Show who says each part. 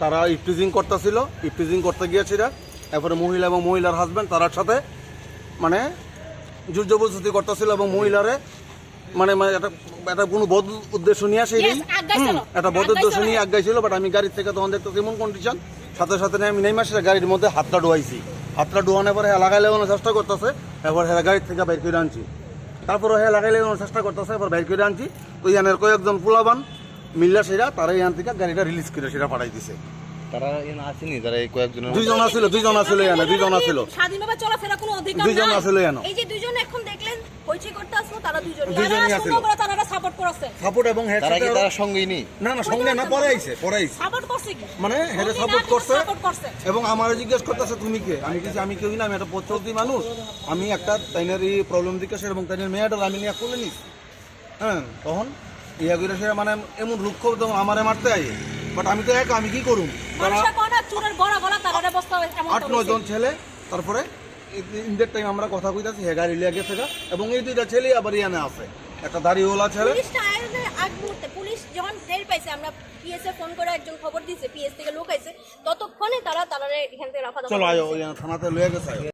Speaker 1: তারা ইফটিজিং করতেছিল। ইফটিজিং করতে গিয়েছিল। এরপরে মহিলা এবং মহিলার হাজবেন্ড তার সাথে মানে যুদ্ধ প্রস্তুতি করতেছিল এবং মহিলারে মানে মানে একটা একটা কোনো বদ উদ্দেশ্য নিয়ে আসে
Speaker 2: Yes, আগাইছিল।
Speaker 1: একটা বদ উদ্দেশ্য
Speaker 2: নিয়ে
Speaker 1: নিয়ে ছিল বাট আমি গাড়ির থেকে তখন দেখতেছি কেমন কন্ডিশন সাথে সাথে আমি নেই মাসে গাড়ির মধ্যে হাতটা ডুয়াইছি হাতটা ডুয়ানোর পরে হ্যাঁ লাগাই লাগানোর চেষ্টা করতেছে এবার হ্যাঁ গাড়ির থেকে বাইর করে আনছি। তারপরে হ্যাঁ লাগাই লাগানোর চেষ্টা করতেছে এবার বাইর করে আনছি। তো ইয়ানের কয়েকজন পোলাবান মিল্লা সেরা তারা ইয়ান থেকে গাড়িটা রিলিজ করে সেটা পাঠাই দিছে।
Speaker 3: তারা আসেনি? তারা এই কয়েকজনের
Speaker 1: দুইজন আছিল দুইজন আছিল ইয়ানে দুইজন আছিল
Speaker 2: স্বাধীনভাবে চলাফেরা কোনো অধিকার
Speaker 1: দুইজন। আছিল এনো।
Speaker 2: এই যে দুইজন এখন হইচই করতে আসলো তারা দুইজন
Speaker 1: দুইজনই
Speaker 2: তারা
Speaker 1: আছিল।
Speaker 2: সুন্দর করে তারা সাপোর্ট করছে।
Speaker 1: সাপোর্ট এবং হেড
Speaker 3: তারা কি তারা সঙ্গেই নেই
Speaker 1: না না সঙ্গে না পরে আইছে পরে আইছে।
Speaker 2: সাপোর্ট করছে কি?
Speaker 1: মানে হেডে সাপোর্ট করছে
Speaker 2: সাপোর্ট করছে।
Speaker 1: এবং আমার জিজ্ঞেস করতেছে তুমি কে? আমি কিছু আমি কেউ না আমি একটা পথচলতি মানুষ। আমি একটা তাইনারই প্রবলেম দিকে এবং তাইনের মেয়েটার আমি নিয়ে নিস হ্যাঁ তখন ইয়া করে সে মানে এমন তখন আমারে মারতে আই বাট আমি তো এক আমি কি করুম? তারা
Speaker 2: মানুষের কোনা চুরের গড়া গলা তারা অবস্থা এমন
Speaker 1: আট নয় জন ছেলে তারপরে ইন্দের টাইম আমরা কথা কইতাছি হেগা রিলিয়া লিয়ে গেছে গা। এবং এই দুইটা ছেলে আবার ইয়ানে আছে একটা দাড়িওয়ালা ছেলে
Speaker 2: পুলিশটা আয়োজনের আগ মুহূর্তে পুলিশ যখন টের পাইছে আমরা পিএসএ ফোন করে একজন খবর দিয়েছে পিএস থেকে লোক আইছে ততক্ষণে তারা তারা এখান থেকে রাফা
Speaker 1: চলো আয়ো ইয়ানে থানাতে লয়ে গেছে।